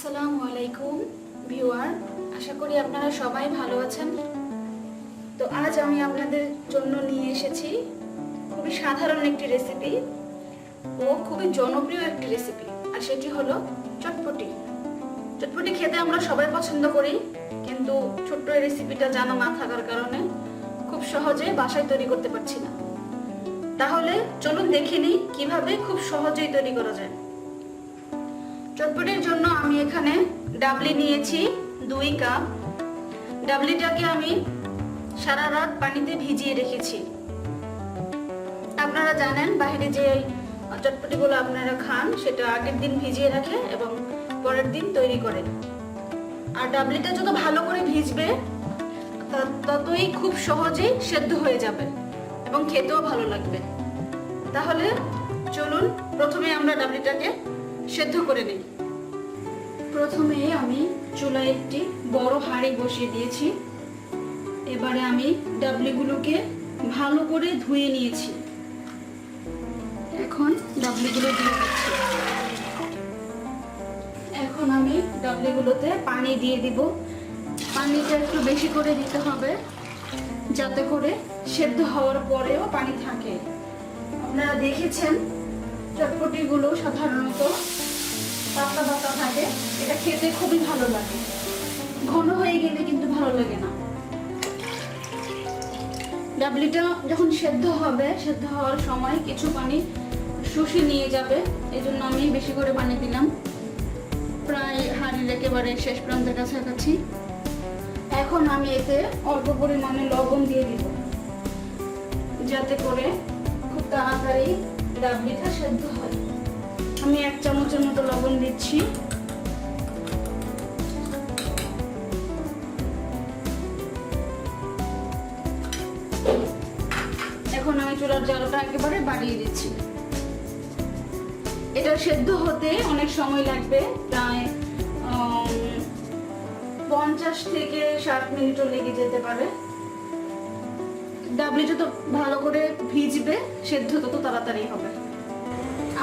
আসসালামু আলাইকুম, ভিউয়ার। আশা করি আপনারা সবাই ভালো আছেন। তো আজ আমি আপনাদের জন্য নিয়ে এসেছি খুবই সাধারণ একটি রেসিপি ও খুবই জনপ্রিয় একটি রেসিপি আর সেটি হলো চটপটি। চটপটি খেতে আমরা সবাই পছন্দ করি, কিন্তু ছোট্ট এই রেসিপিটা জানা না থাকার কারণে খুব সহজে বাসায় তৈরি করতে পারছি না। তাহলে চলুন দেখে নিই কীভাবে খুব সহজেই তৈরি করা যায়। চটপটির জন্য আমি এখানে ডাবলি নিয়েছি দুই কাপ। ডাবলিটাকে আমি সারা রাত পানিতে ভিজিয়ে রেখেছি। আপনারা জানেন বাইরে যে চটপটিগুলো আপনারা খান, সেটা আগের দিন ভিজিয়ে রাখে এবং পরের দিন তৈরি করে আর ডাবলিটা যত ভালো করে ভিজবে ততই খুব সহজেই সেদ্ধ হয়ে যাবে এবং খেতেও ভালো লাগবে। তাহলে চলুন প্রথমে আমরা ডাবলিটাকে সেদ্ধ করে নিই। প্রথমে আমি চুলায় একটি বড় হাঁড়ি বসিয়ে দিয়েছি। এবারে আমি ডাবলিগুলোকে ভালো করে ধুয়ে নিয়েছি। এখন ডাবলিগুলো দিয়ে দিচ্ছি। এখন আমি ডাবলিগুলোতে পানি দিয়ে দিব। পানিটা একটু বেশি করে দিতে হবে, যাতে করে সেদ্ধ হওয়ার পরেও পানি থাকে। আপনারা দেখেছেন চটপটিগুলো সাধারণত পাতলা পাতলা থাকে। এটা খেতে খুবই ভালো লাগে। ঘন হয়ে গেলে কিন্তু ভালো লাগে না। ডাবলিটা যখন সেদ্ধ হবে, সেদ্ধ হওয়ার সময় কিছু পানি শুষে নিয়ে যাবে। এই জন্য আমি বেশি করে পানি দিলাম। প্রায় হাঁড়ির একেবারে শেষ প্রান্তের কাছাকাছি। এখন আমি এতে অল্প পরিমাণে লবণ দিয়ে দিব। যাতে করে খুব তাড়াতাড়ি ডাবলিটা সেদ্ধ হয়। আমি এক চামচের মতো লবণ দিচ্ছি। এখন আমি চুলার জলটা একেবারে বাড়িয়ে দিচ্ছি। এটা সেদ্ধ হতে অনেক সময় লাগবে, প্রায় পঞ্চাশ থেকে ষাট মিনিটও লেগে যেতে পারে। ডাবলিটা তো ভালো করে ভিজবে সেদ্ধ তত তাড়াতাড়ি হবে।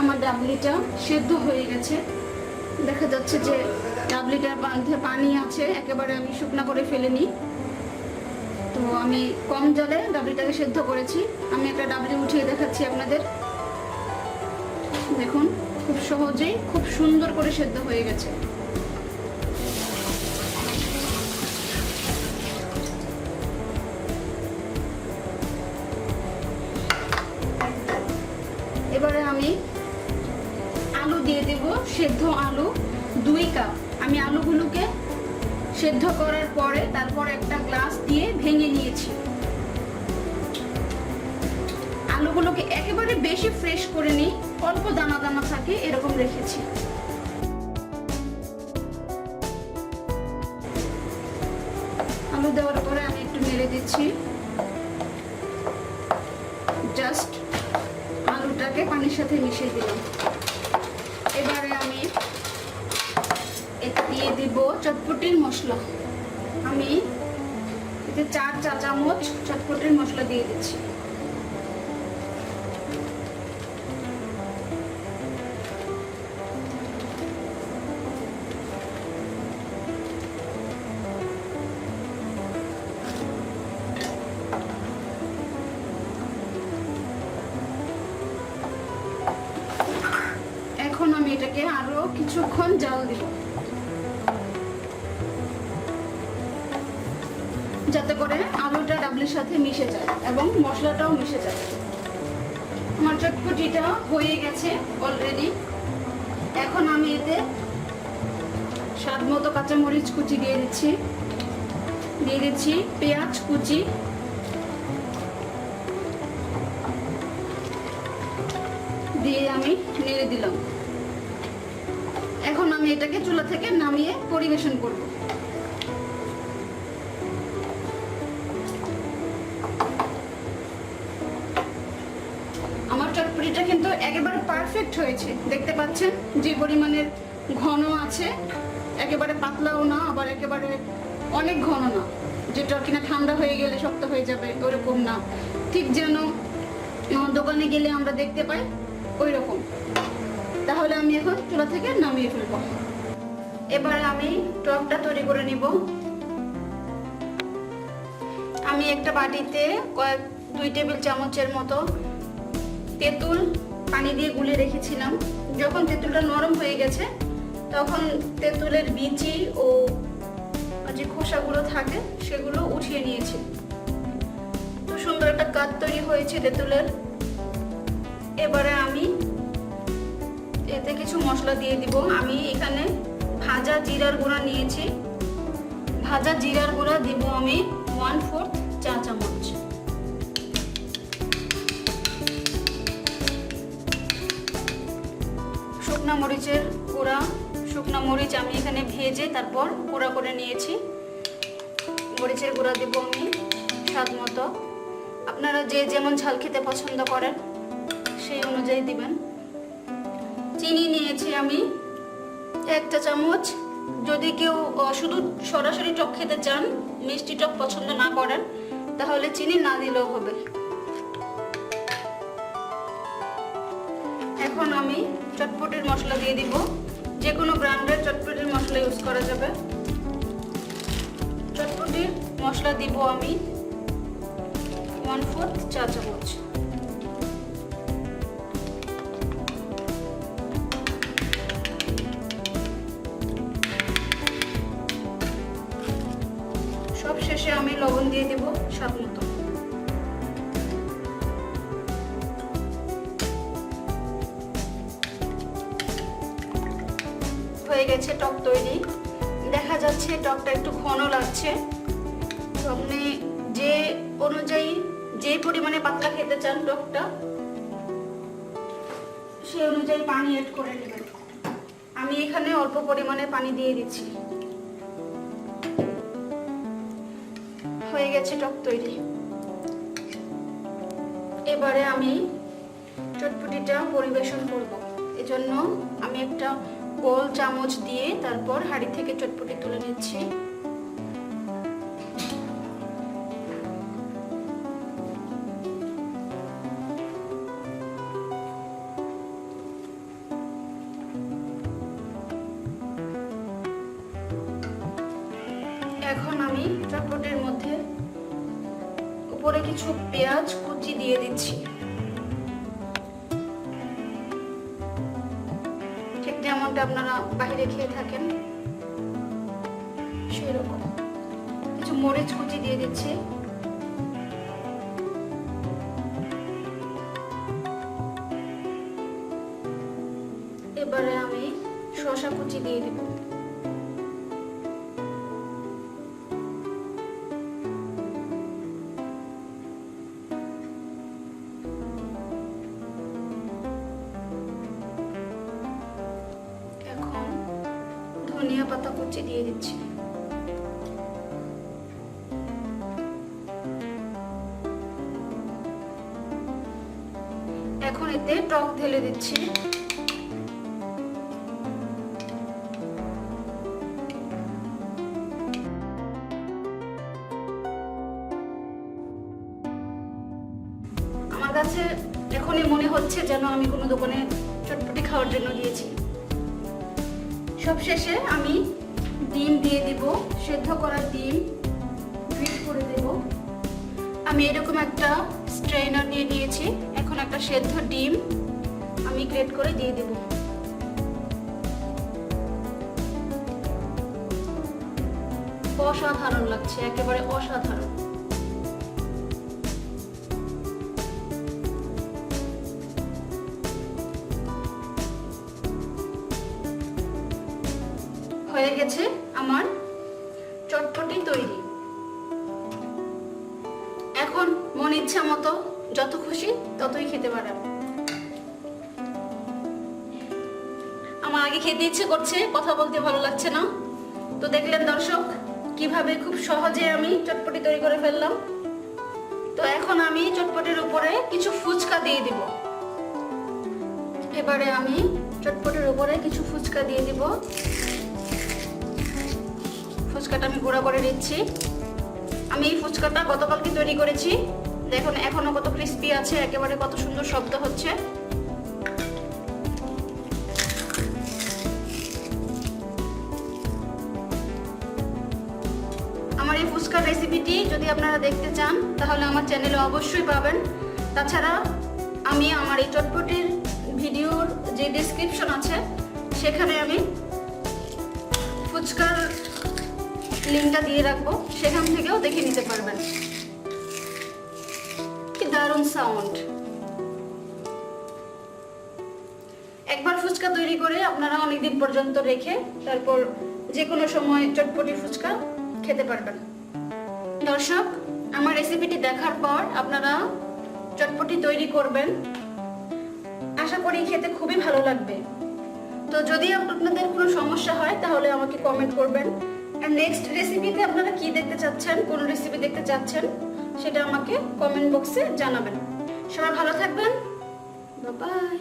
আমার ডাবলিটা সেদ্ধ হয়ে গেছে। দেখা যাচ্ছে যে ডাবলিটার মধ্যে পানি আছে, একেবারে আমি শুকনো করে ফেলিনি। তো আমি কম জলে ডাবলিটাকে সেদ্ধ করেছি। আমি একটা ডাবলি উঠিয়ে দেখাচ্ছি আপনাদের। দেখুন, খুব সহজেই, খুব সুন্দর করে সেদ্ধ হয়ে গেছে। এবারে আমি আলু দিয়ে দেব, সেদ্ধ আলু দুই কাপ। আমি আলুগুলোকে সেদ্ধ করার পরে তারপর একটা গ্লাস দিয়ে ভেঙে নিয়েছি। আলুগুলোকে একেবারে বেশি ফ্রেশ করে নিই, অল্প দানা দানা থাকে, এরকম রেখেছি। আলু দেওয়ার পরে আমি একটু নেড়ে দিচ্ছি। পানির সাথে মিশিয়ে দিলাম। এবারে আমি এতে দিয়ে দিব চটপটির মশলা। আমি এতে চার চা চামচ চটপটির মশলা দিয়ে দিচ্ছি। এটাকে আরও কিছুক্ষণ জাল দিব। যাতে করে আলুটা ডাবলির সাথে মিশে যায় এবং মশলাটাও মিশে যায়। আমার চটপটিটা হয়ে গেছে অলরেডি এখন আমি এতে স্বাদ মতো কাঁচামরিচ কুচি দিয়ে দিচ্ছি। দিয়ে দিচ্ছি পেঁয়াজ কুচি। দিয়ে আমি নেড়ে দিলাম। এখন আমি এটাকে চুলা থেকে নামিয়ে পরিবেশন করব। আমার চটপটিটা কিন্তু একেবারে পারফেক্ট হয়েছে। দেখতে পাচ্ছেন যে পরিমাণের ঘন আছে। একেবারে পাতলাও না, আবার একেবারে অনেক ঘন না। যেটা কিনা ঠান্ডা হয়ে গেলে শক্ত হয়ে যাবে, ওরকম না। ঠিক যেন দোকানে গেলে আমরা দেখতে পাই ওই রকম তাহলে আমি এখন চুলা থেকে নামিয়ে ফেলব। এবার আমি টকটা তৈরি করে নিব। আমি একটা বাটিতে কয়েক, দুই টেবিল চামচের মতো তেঁতুল পানি দিয়ে গুলে রেখেছিলাম। যখন তেঁতুলটা নরম হয়ে গেছে, তখন তেঁতুলের বিচি ও যে খোসাগুলো থাকে, সেগুলো উঠিয়ে নিয়েছি। তো সুন্দর একটা কাত তৈরি হয়েছে তেঁতুলের। এবারে আমি এতে কিছু মশলা দিয়ে দিব। আমি এখানে ভাজা জিরার গুঁড়া নিয়েছি। ভাজা জিরার গুঁড়া দিব আমি ওয়ান ফোর্থ চা চামচ। শুকনো মরিচের গুঁড়া, শুকনো মরিচ আমি এখানে ভেজে তারপর গুঁড়া করে নিয়েছি। মরিচের গুঁড়া দেব আমি স্বাদ মতো। আপনারা যে যেমন ঝাল খেতে পছন্দ করেন, সেই অনুযায়ী দিবেন। চিনি নিয়েছি আমি। একটা চামচ। যদি কেউ শুধু সরাসরি টক খেতে চান, মিষ্টি টক পছন্দ না করেন, তাহলে চিনি না দিলেও হবে। এখন আমি চটপটির মশলা দিয়ে দিব। যে কোনো ব্র্যান্ডের চটপটির মশলা ইউজ করা যাবে। চটপটির মশলা দিব আমি। ওয়ান ফোর্থ চা চামচ। সব শেষে আমি লবণ দিয়ে দেব স্বাদ মতো। হয়ে গেছে টক তৈরি। দেখা যাচ্ছে টকটা একটু ঘন লাগছে। আপনি যে অনুযায়ী যে পরিমাণে পাতলা খেতে চান টকটা, সেই অনুযায়ী পানি এড করে নেবেন। আমি এখানে অল্প পরিমাণে পানি দিয়ে দিচ্ছি। হয়ে গেছে টক তৈরি। এবারে আমি চটপুটিটা পরিবেশন করব। এজন্য আমি একটা গোল চামচ দিয়ে তারপর হাড়ি থেকে চটপুটি তুলে নিচ্ছি। এখন আমি চটপটির মধ্যে উপরে কিছু পেঁয়াজ কুচি দিয়ে দিচ্ছি। ঠিক যেমনটা আপনারা বাইরে খেয়ে থাকেন, সেরকম। কিছু মরিচ কুচি দিয়ে দিচ্ছি। এবারে আমি শসা কুচি দিয়ে দিব। ধনিয়া পাতা কুচি দিয়ে দিচ্ছি এখন এতে টক ঢেলে দিচ্ছি। আমার কাছে এখনই মনে হচ্ছে যেন আমি কোনো দোকানে চটপটি খাওয়ার জন্য গিয়েছি সবশেষে আমি ডিম দিয়ে দিব, সেদ্ধ করা ডিম গ্রিট করে দেব। আমি এরকম একটা স্ট্রেনার নিয়ে নিয়েছি এখন একটা সেদ্ধ ডিম আমি গ্রেট করে দিয়ে দেব। অসাধারণ লাগছে, একেবারে অসাধারণ। হয়ে গেছে আমার চটপটি তৈরি। এখন মন ইচ্ছা মতো যত খুশি ততই খেতে পারেন আমার আগে খেতে ইচ্ছে করছে, কথা বলতে ভালো লাগছে না। তো দেখলেন দর্শক, কীভাবে খুব সহজে আমি চটপটি তৈরি করে ফেললাম। তো এখন আমি চটপটির উপরে কিছু ফুচকা দিয়ে দিব। এবারে আমি চটপটির উপরে কিছু ফুচকা দিয়ে দিব। ফুচকাটা আমি গুঁড়া করে দিচ্ছি আমি এই ফুচকাটা গতকালকে তৈরি করেছি। দেখুন এখনও কত ক্রিস্পি আছে, একেবারে কত সুন্দর শব্দ হচ্ছে। আমার এই ফুচকার রেসিপিটি যদি আপনারা দেখতে চান, তাহলে আমার চ্যানেলে অবশ্যই পাবেন। তাছাড়া, আমি আমার এই চটপটির ভিডিওর যে ডিসক্রিপশন আছে, সেখানে আমি ফুচকার লিঙ্কটা দিয়ে রাখব, সেখান থেকেও দেখে নিতে পারবেন। কি দারুণ সাউন্ড একবার ফুচকা তৈরি করে আপনারা অনেকদিন পর্যন্ত রেখে তারপর যে কোনো সময় চটপটি ফুচকা খেতে পারবেন। দর্শক, আমার রেসিপিটি দেখার পর আপনারা চটপটি তৈরি করবেন। আশা করি খেতে খুবই ভালো লাগবে। তো যদি আপনাদের কোনো সমস্যা হয়, তাহলে আমাকে কমেন্ট করবেন। আর নেক্সট রেসিপিতে আপনারা কি দেখতে চাচ্ছেন? কোন রেসিপি দেখতে চাচ্ছেন? সেটা আমাকে কমেন্ট বক্সে জানাবেন। সবাই ভালো থাকবেন। বাই